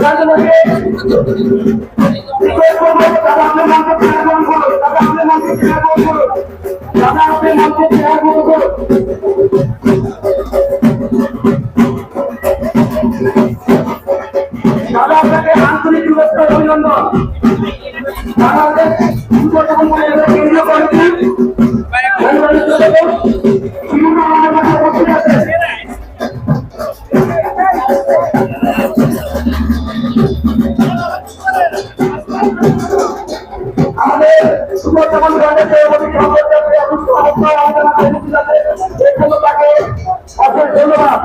দাদা আন্তরিক শুভেচ্ছা অভিনন্দন বাংলাদেশ কেন্দ্রীয় আমাদের আছেন। আমাদের তাকে অশেষ ধন্যবাদ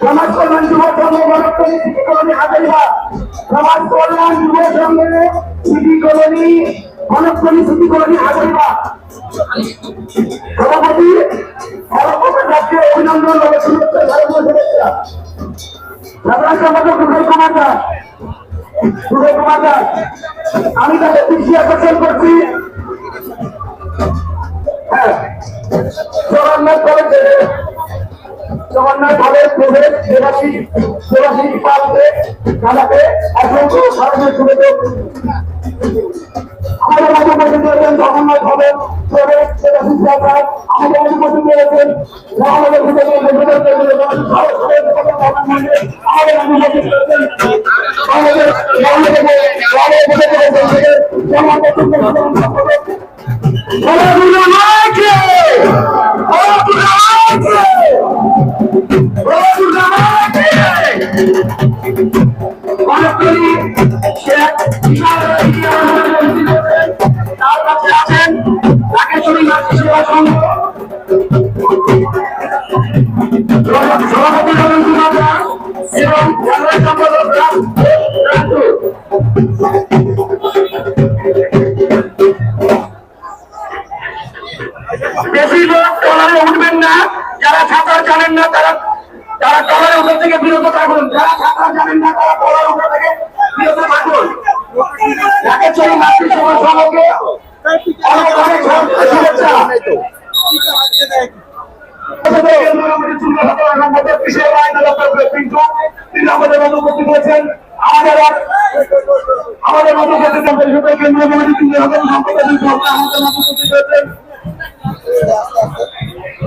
সমাজ কল্যাণ যুব সংঘ কলোনি হাজারিবাগ সমাজ কল্যাণ যুব সংঘে সিটি কলোনি গণতন্ত্রী সিটি কলোনি হাজারিবাগ সভাপতি সর্বপ্রথম অভিনন্দন ও শুভেচ্ছা ভারতীয় শুভেচ্ছা সাধারণ সম্পাদক সুজয় কুমার দাস দাস আমি তাকে দৃষ্টি আকর্ষণ করছি। জগন্নাথ কলেজে জগন্নাথ কলেজ প্রবেশ দেবাশী দেবাশী পালকে দাদাকে অসংখ্য ভারতীয় শুভেচ্ছা আমাদের মাঝে উপস্থিত রয়েছেন জগন্নাথ কলেজ প্রবেশ দেবাশী সরকার, আমাদের মাঝে উপস্থিত রয়েছেন আমাদের ভিতরে আমাদের মাঝে উপস্থিত রয়েছেন আমাদের আমাদের আমাদের মাঝে বেশি লোক টলারে উঠবেন না, যারা সাঁতার জানেন না, তারা তারা টলারে উঠে থেকে বিরত থাকুন। যারা সাঁতার জানেন না তারা টলারে উঠে থেকে বিরত মাতৃ আমাদের উপস্থিত হয়েছেন আমাদের আমাদের মতো কেন্দ্রীয় কমিটি হবে সম্পাদক আমাদের মতো উপস্থিত হয়েছেন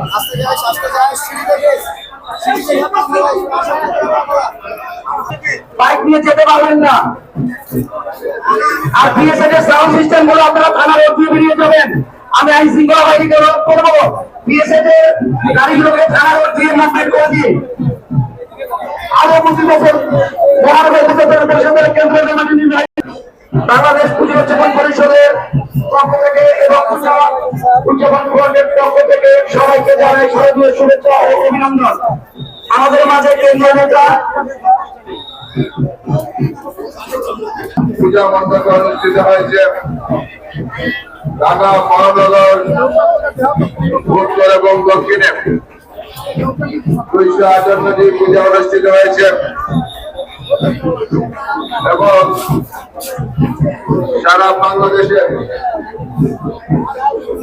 আস্তে যাই আস্তে থেকে সিঁড়ি থেকে বাইক নিয়ে যেতে পারবেন না। আর বিএসএফ এর সাউন্ড সিস্টেমগুলো আপনারা থানার অব্দি বেরিয়ে যাবেন। আমি আইন শৃঙ্খলা বাহিনীকে অনুরোধ করব বিএসএফ এর গাড়িগুলোকে থানার অব্দি মুভমেন্ট করে নির্বাহী বাংলাদেশ পুজো উদযাপন পরিষদের এবং সবাইকে জানাই আমাদের মাঝে কেন্দ্রীয় নেতা পূজা মণ্ডপ অনুষ্ঠিত হয়েছে, ঢাকা মহানগর, উত্তর এবং দক্ষিণে। দুইশো আটান্নটি পূজা অনুষ্ঠিত হয়েছে। এবং সারা বাংলাদেশে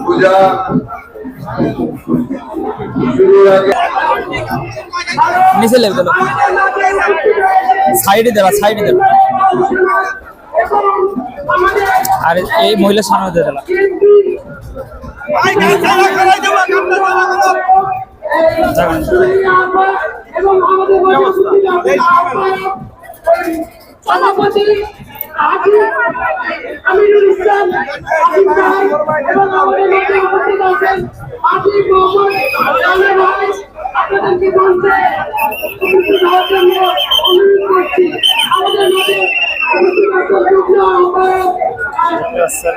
পূজা শুরুর আগে দিল সাইডে দেবা সাইডে দেবা। আর এই মহিলা সামনে দিয়ে দেওয়া আমাদের সভাপতি আজিজ আমিরুল ইসলাম আজিজ ভাই এবং আমাদের মধ্যে উপস্থিত আছেন আজিজ মোহাম্মদ জানে ভাই আপনাদেরকে বলতে উপস্থিত হওয়ার জন্য অনুরোধ করছি আমাদের মধ্যে উপস্থিত আছেন যুগ্ম আহ্বায়ক ভাই আপনারা কি বলতে আছেন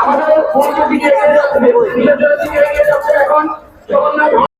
আমাদের পূর্ব দিকে এগিয়ে যাচ্ছে, এখন